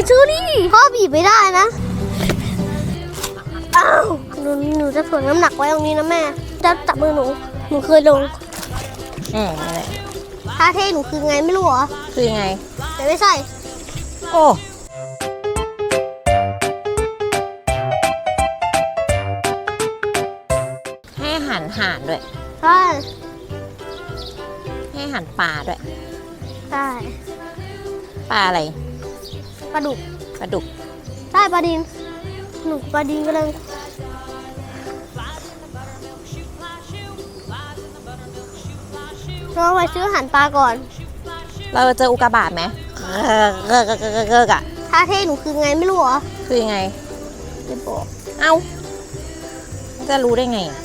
ยชื่อนี่พ่อบีบไม่ได้นะอ้าวหนูหนูจะถ่วงน้ำหนักไว้ตรงนี้นะแม่ จะจับมือหนู หนูเคยลงอืมนั่นแหละท่าเท่หนูคือไงไม่รู้เหรอคือยังไง แต่ไม่ใช่ โอ้ ให้อาหารห่านด้วย ใช่ให้อาหารปลาด้วย ใช่ปลาอะไร ปลาดุกปลาดุกใช่ปลาดินหนูปลาดินก็เลยเราไปซื้ออาหารปลาก่อน เราเจออุกกาบาตไหมเกอเกอเกอเกอเกอเกอท่าเท่หนูคือไงไม่รู้เหรอคือยังไงไม่บอกเอ้าจะรู้ได้ไงอะ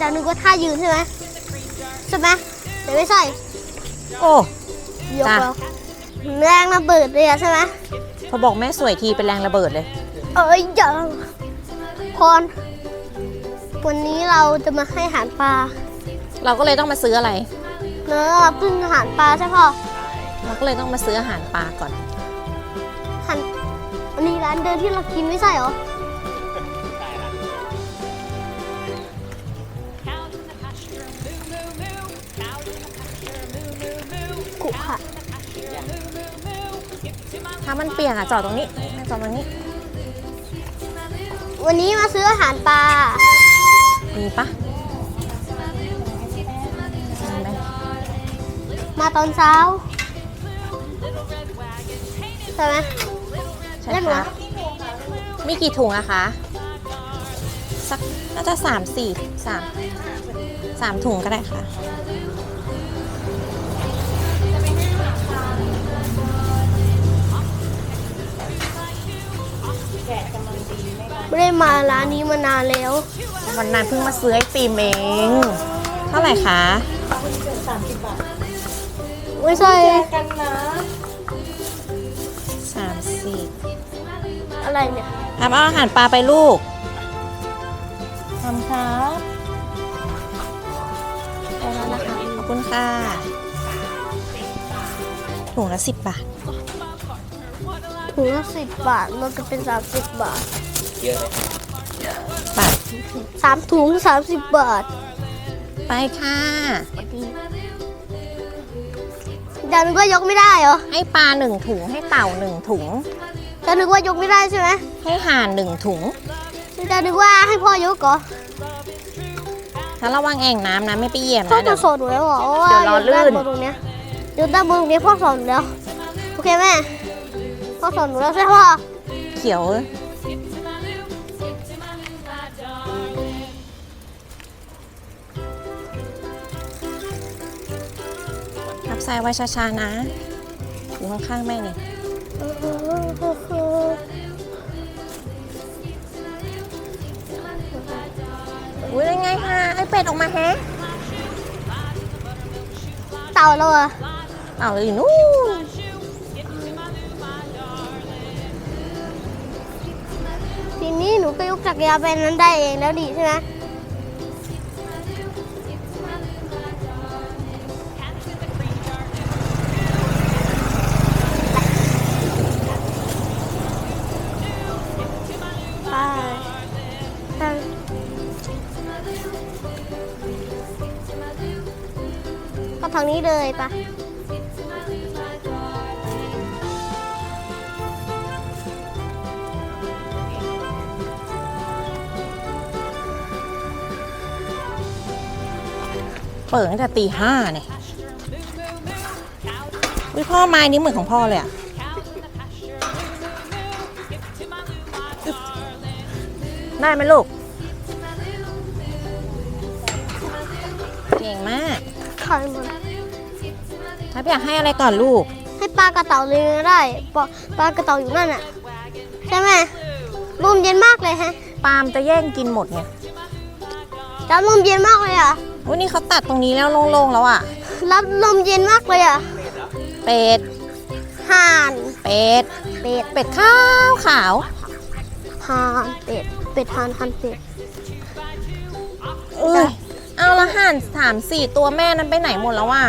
ดาวนึกว่าท่ายืนใช่ไหมใช่ไหมแต่ไม่ใช่ โอ้ยกจ้ะแล้ว แรงระเบิดเลยอะใช่ไหมพอบอกแม่สวยทีเป็นแรงระเบิดเลย เอ้ยอย่าพรวันนี้เราจะมาให้อาหารปลา เราก็เลยต้องมาซื้ออะไรเนื้อเราเพิ่งอาหารปลาใช่ป่ะเราก็เลยต้องมาซื้ออาหารปลาก่อนหันวันนี้ร้านเดินที่เรากินไม่ใช่เหรอ กุค่ะ ถ้ามันเปียกอะจอดตรงนี้จอดตรงนี้ วันนี้มาซื้ออาหารปลา มีปะมีไหมมาตอนเช้าใช่ไหม ใช่ได้ไหมคะมีกี่ถุงอะคะ สักน่าจะสามสี่สามสามถุงก็ได้ค่ะ ไม่ได้มาร้านนี้มานานแล้ว วันนั้นเพิ่งมาซื้อไอติมเอง เท่าไหร่คะไม่ใช่สามสี่อะไรเนี่ยทำเอาอาหารปลาไปลูกทำครับได้แล้วนะคะ ขอบคุณค่ะ ถุงละสิบบาท ถุงละสิบบาทมันจะเป็นสามสิบบาทบาทสามถุงสามสิบบาทไปค่ะดานึกว่ายกไม่ได้เหรอให้ปลาหนึ่งถุงให้เต่าหนึ่งถุงดานึกว่ายกไม่ได้ใช่ไหมให้ห่านหนึ่งถุงดานึกว่าให้พ่อยกเหรอแล้วระวังแอ่งน้ำนะไม่ไปเหยียบพ่อนะจะเดี๋ยวสอนหนูแล้วเหรอว่าเดี๋ยวรอลื่นด้านบนตรงเนี้ยเดี๋ยวด้านบนตรงเนี้ยพ่อสอนหนูแล้วโอเคแม่ พ่อสอนหนูแล้วใช่พ่อเขียวทับซ้ายไว้ช้าๆนะ อยู่ข้างๆแม่นี่อุ้ยยังไงคะไอเป็ดออกมาแฮะเต่าเราอะเอาเลยนู่น ทีนี้หนูก็ยกจักรยานไปนั้นได้เองแล้วดีใช่ไหมไปไปก็ทางนี้เลยปะ เปิดตั้งแต่ตีห้าเนี่ยอุ้ยพ่อไม้นี้เหมือนของพ่อเลยอะได้ไหมลูก เก่งมากขายหมดถ้าอยากให้อะไรก่อนลูก ให้ปลากระเต่าเลยก็ได้ปลาปลากระเต่าอยู่นั่นอะใช่ไหมลมเย็นมากเลยฮะ ปาล์มจะแย่งกินหมดไงแล้วลมเย็นมากเลยอะ วันนี้เขาตัดตรงนี้แล้วโล่งๆแล้วอะแล้วลมเย็นมากเลยอะ เป็ด ห่าน เป็ด เป็ด เป็ดขาวขาวห่านเป็ด เป็ดห่านห่านเป็ดเอ้ยเอาละห่านสามสี่ตัวแม่นั้นไปไหนหมดแล้วอะ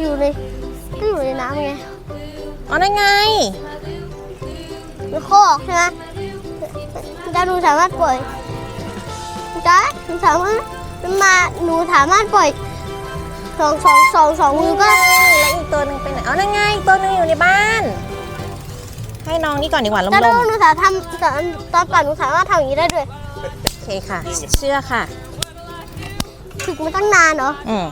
อยู่ในก็อยู่ในน้ำไงอ๋อนั่นไงมันโคอกใช่ไหมจ้าหนูสามารถปล่อยจ้าหนูสามารถ มาหนูสามารถปล่อยสองสองสองสองมือก็แล้วอีกตัวหนึ่งไปไหนอ๋อนั่นไงอีกตัวหนึ่งอยู่ในบ้าน ให้น้องนี่ก่อนดีกว่าลจ้าดูมหนูสามารถทำตอนตอนปั่นหนูสามารถทำอย่างนี้ได้ด้วยๆโอเคค่ะ เชื่อค่ะ ฝึกมาตั้งนานเหรออืม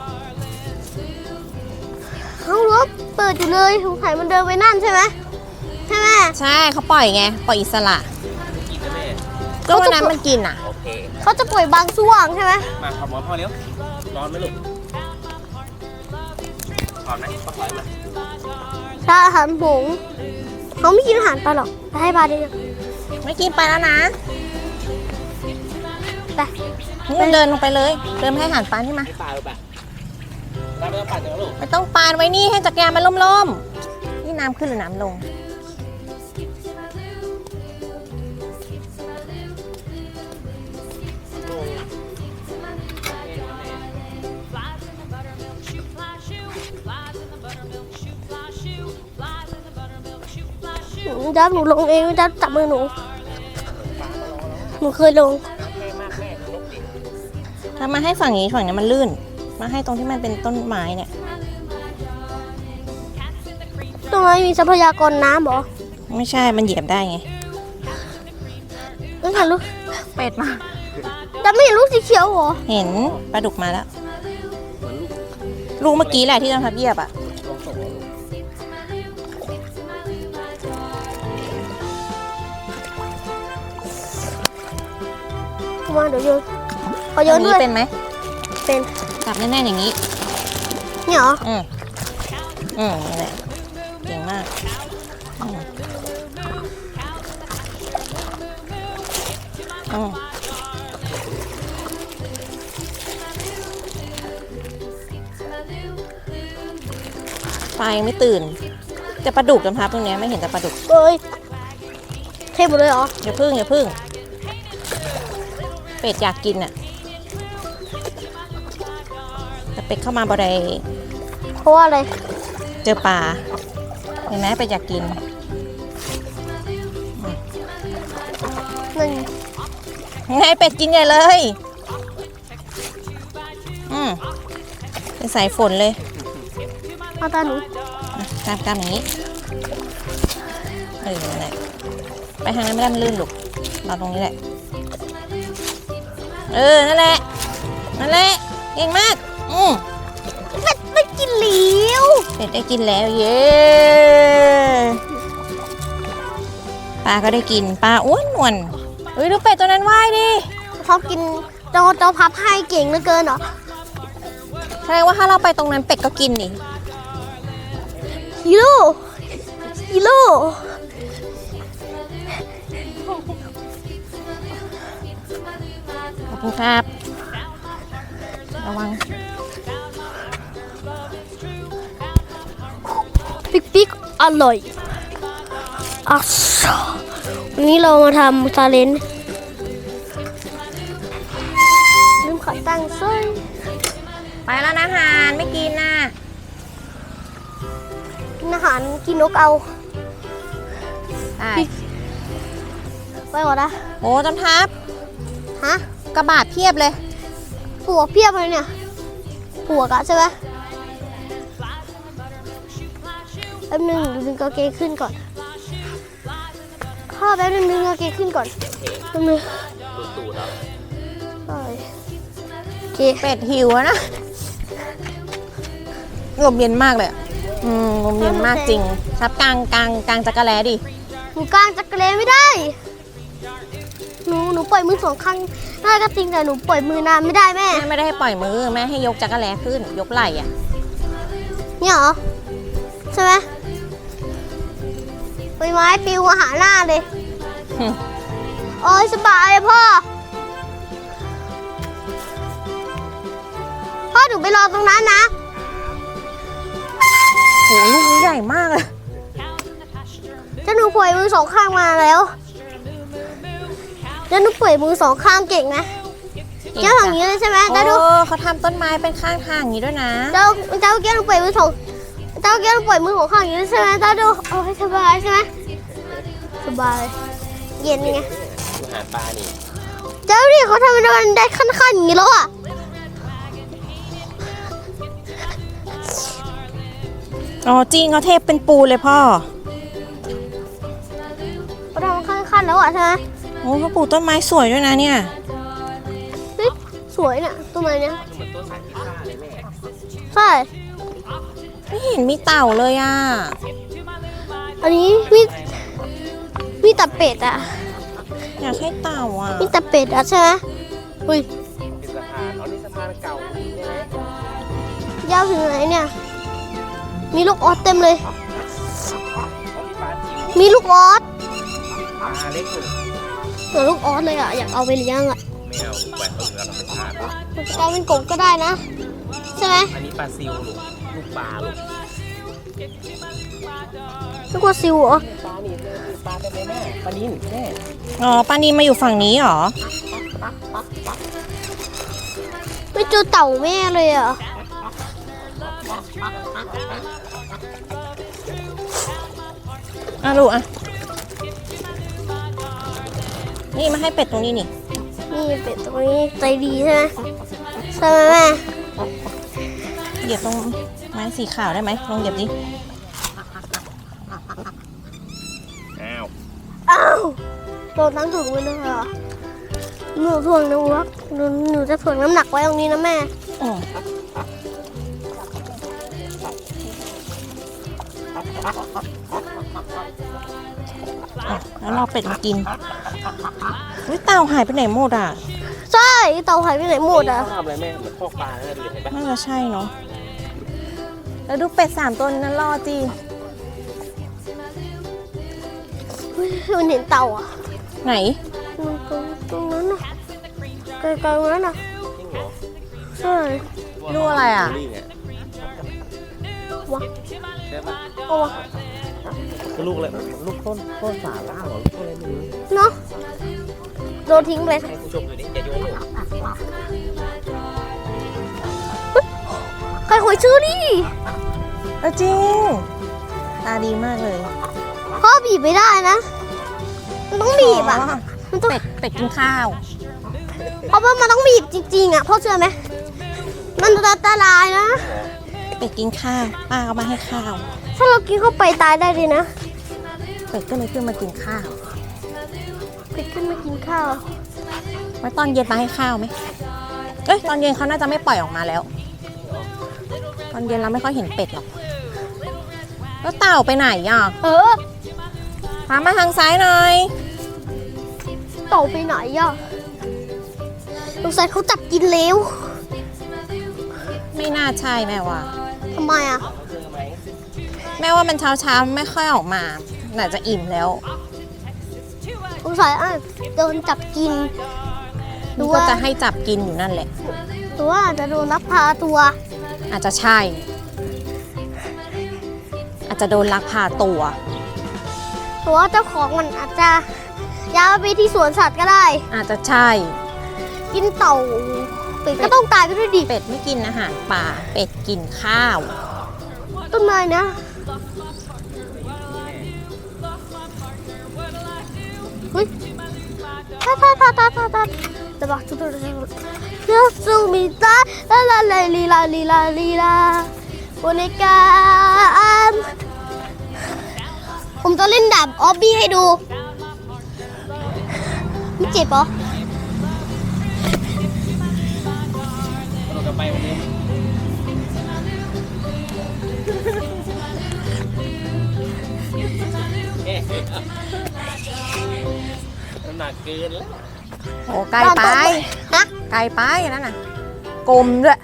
เขารู้ว่าเปิดอยู่เลยสงสัยมันเดินไปนั่นใช่ไหมใช่ไหม ใช่เขาปล่อยไง ปล่อยอิสระกินนะแม่ก็วันนั้นมันกินอะโอ เคเขาจะปล่อยบางส่วงใช่ไหมมาขอหมอนพ่อเร็วร้อนไหมลูกร้อนไหมขอถอยมาถ้าอาหารหงเขาไม่กินอาหารปลาหรอกแต่ให้ปลาได้เยอะไม่กินไปแล้วนะไปนี่เดินลงไปเลย เดินไปให้อาหารปลานี่มาให้ปลาลูกปะปลาไม่ต้องปลาเดี๋ยวลูกไม่ต้องปานไว้นี่ให้จักรยานมันล่มๆนี่น้ำขึ้นหรือน้ำลง จ้าหนูลงเองจ้าจับมือหนู หนูเคยลงแม่มากแม่ลกดิถ้ามาให้ฝั่งนี้ฝั่งนี้มันลื่น มาให้ตรงที่มันเป็นต้นไม้เนี่ย ตรงนั้นมีทรัพยากรน้ำเหรอ ไม่ใช่ มันเหยียบได้ไงนั่นค่ะลูกเป็ดมาจ้าไม่เห็นลูกสีเขียวเหรอ เห็นปลาดุกมาแล้วเหมือนลูกลูกเมื่อกี้แหละที่เราทับเหยียบอะ มาเดี๋ยวโยนขอโยอันนด้นี้วยเป็นไหมเป็นจับแน่นๆอย่างนี้ เนี่ยเหรออืมอืมนี่นแหละเก่งมากอืมอืมปลายังไม่ตื่นแต่ปลาดุกจำพับตรงเนี้ยไม่เห็นแต่ปลาดุกเอ้ยเทหมดเลยเหรออย่าพึ่งอย่าพึ่ง เป็ดอยากกินอะแต่เป็ดเข้ามาบ่ได้เพราะว่าอะไรเจอปลาเห็นไหมเป็ดอยากกินนั่นไงเป็ดกินใหญ่เลย อืมเป็นสายฝนเลยเอาตาหนูอะตามตามอย่างนี้เออนั่นแหละไปทางนั้นไม่ได้มันลื่นหรอกเราตรงนี้แหละ เออ นั่นแหละ นั่นแหละ เก่งมาก อืมเป็ดไม่กินเหลียวเป็ดได้กินแล้ว เย้ปลาก็ได้กิน ปลาอ้วนนวลเฮ้ย ดูเป็ดตัวนั้นว่ายดิชอบกินเจ้าเจ้าพับให้เก่งเหลือเกินเหรอ แสดงว่าถ้าเราไปตรงนั้นเป็ดก็กินดิฮีโร่ฮีโร่ คุณครับ ระวัง ปิ๊กปิ๊กอร่อยอะวันนี้เรามาทำซาเลนลืมขอตั้งค์ซอยไปแล้วนะฮานไม่กินนะกินอาหารกินนกเอาใช่ไปก่อนนะโอ้จำทับ ฮะ กระบาดเพียบเลยปวกเพียบเลยเนี่ยปวกอะใช่ไหมแป๊บนึงดึงกางเกงขึ้นก่อนพ่อแป๊บนึงดึงกางเกงขึ้นก่อนแป๊บนึงดูตูดแล้วโอ้ยโอเคเป็ดหิวอะนะลมเย็นมากเลยอะอืมลมเย็นมากจริงทับกลางกลางกลางจักรแลดิหนูกางจักรเลไม่ได้ หนูหนูปล่อยมือสองข้างได้ก็จริงแต่หนูปล่อยมือนานไม่ได้แม่ แม่ไม่ได้ให้ปล่อยมือแม่ให้ยกจักรแลขึ้น ยกไหล่อะเนี่ยเหรอใช่ไหมใบไม้ปลิวมาหาหน้าเลย หึโอ้ยสบายอะพ่อ พ่อหนูไปรอตรงนั้นนะ โหลูกนี้ใหญ่มากเลยจะหนูปล่อยมือสองข้างมาแล้ว จะหนูปล่อยมือสองข้างเก่งนะเจ้าอย่างนี้เลยใช่ไหมโอ้เจ้าดูเขาทำต้นไม้เป็นข้างทางอย่างนี้ด้วยนะ เจ้าเจ้าเกี้ยหนูปล่อยมือสองเต้าแก้วปล่อยมือของข้างอย่างนี้ใช่ไหมเต้าดูเอาให้สบายใช่ไหมสบาย เย็นไงดูหาปลานี่เจ้าดิเขาทำมันได้ขั้นๆอย่างนี้แล้วอะอ๋อจริงเขาเทปเป็นปูเลยพ่อเขาทำมันขั้นๆแล้วอะใช่ไหม โอ้เขาปลูกต้นไม้สวยด้วยนะเนี่ยเฮ้ยสวยน่ะต้นไม้เนี้ยเหมือนต้นสายพิซซ่าเลยแม่ใช่ไม่เห็นมีเต่าเลยอะ อันนี้มีมีแต่เป็ดอะ อยากให้เต่าอะ มีแต่เป็ดอะใช่ไหมอุ้ยเป็นสะพานอ๋อนี่สะพานเก่าใช่ไหมยาวถึงไหนเนี่ย มีลูกออสเต็มเลย อ๋อมีปลาจิ๋วมีลูกออส ปลาเล็กหนึ่ง เหมือนลูกออสเลยอะ อยากเอาไปเลี้ยงอะไม่เอาลูกแหวนเขาเหลือธรรมชาติกลายเป็นกบก็ได้นะ ใช่ไหมอันนี้ปลาซิวลูกลูกปลาลูกลูกว่าซิวเหรอปลานี่ปลาเป็นแม่ปลานิ่นแม่อ๋อปานีมาอยู่ฝั่งนี้เหรอไม่เจอเต่าแม่เลยอะอะลูกอะ นี่มาให้เป็ดตรงนี้นี่ นี่เป็ดตรงนี้ใจดีใช่ไหมใช่ไหมแม่เหยียบตรงไม้สีขาวได้ไหมลองเหยียบดิอ้าวอ้าวโดนทั้งถุงเลยนะคะหนูถ่วงน้ำวักหนูหนูจะถ่วงน้ำหนักไว้ตรงนี้นะแม่อืมอะแล้วรอเป็ดมากิน วิเต่าหายไปไหนหมดอะใช่เต่าหายไปไหนหมดอะเขาทำอะไรแม่เหมือนพวกปลาเลยดูดิเห็นปะน่าจะใช่เนาะแล้วดูเป็ดสามตัวนั้นรอจีเฮ้ยมันเห็นเต่าอะไหนมันตรงตรงนั้นน่ะไกลๆตรงนั้นน่ะจริงเหรอใช่ดูอะไรอะลิงอะวะได้ปะเอาวะ ลูกอะไรลูกต้นต้นสาล่าเหรอลูกต้นอะไรไม่รู้เนาะโดนทิ้งไปให้ผู้ชมดูดิอย่าโยนลูกใครหวยชื่อนี่เออจริงตาดีมากเลยพ่อบีบไม่ได้นะ มันต้องบีบอะ มันต้องเป็ดเป็ดกินข้าว เพราะว่ามันต้องบีบจริงๆอะพ่อเชื่อไหมมันอันตรายนะ เป็ดกินข้าวป้าเอามาให้ข้าว ถ้าเรากินเข้าไปตายได้เลยนะเป็ดก็เลยขึ้นมากินข้าว เป็ดขึ้นมากินข้าวไว้ตอนเย็นมาให้ข้าวไหมเอ้ยตอนเย็นเขาน่าจะไม่ปล่อยออกมาแล้ว ตอนเย็นเราไม่ค่อยเห็นเป็ดหรอก แล้วเต่าไปไหนอะเออพามาทางซ้ายหน่อย เต่าไปไหนอะสงสัยเขาจับกินเร็วไม่น่าใช่แม่ว่าทำไมอะ แม่ว่ามันเช้าเช้าๆไม่ค่อยออกมาน่าจะอิ่มแล้วสงสัยอะโดนจับกินหรือก็ว่าจะให้จับกินอยู่นั่นแหละ หรือว่าอาจจะโดนลักพาตัว อาจจะใช่ อาจจะโดนลักพาตัว หรือว่าเจ้าของมันอาจจะย้ายไปที่สวนสัตว์ก็ได้ อาจจะใช่ กินเต่าเป็ดก็ต้องตายไปด้วยดิเป็ดไม่กินอาหารป่า เป็ดกินข้าว ต้นไม้นะ ตาตาตาตาตาตาแต่บอกทุกคนเยซูมิตาลาลาลาลีลาลีลาลีลาโบเนกามผมจะเล่นดาบออบบี้ให้ดูไม่เจ็บหรอไปวันนี้เอ๊ะน้ำ หนักเกินแล้ว โอ้ไกลไปฮะ ไกลไปนั่นน่ะกลมด้วย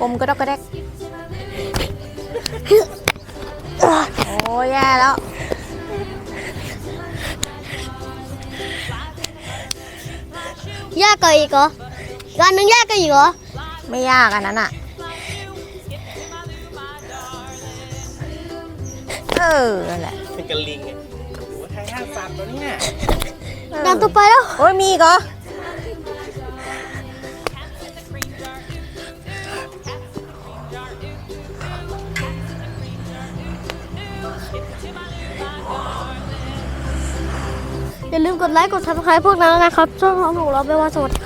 กลมก็ดอกกระแดกโอ้แย่แล้ว ยากกว่าอีกเหรออีกอันหนึงยากกว่าอีกเหรอไม่ยากอันนั้นอะ เออนั่นแหละ เป็นกระลิงไงโอ้โหไทยห้าสัตว์ตัวเนี้ย เออด่านต่อไปแล้ว โอ้ยมีอีก็อย่าลืมกดไลค์ กดซับสไครต์พวกนั้นนะครับ ช่องของหนูเราไปว่าสวัสดีค่ะ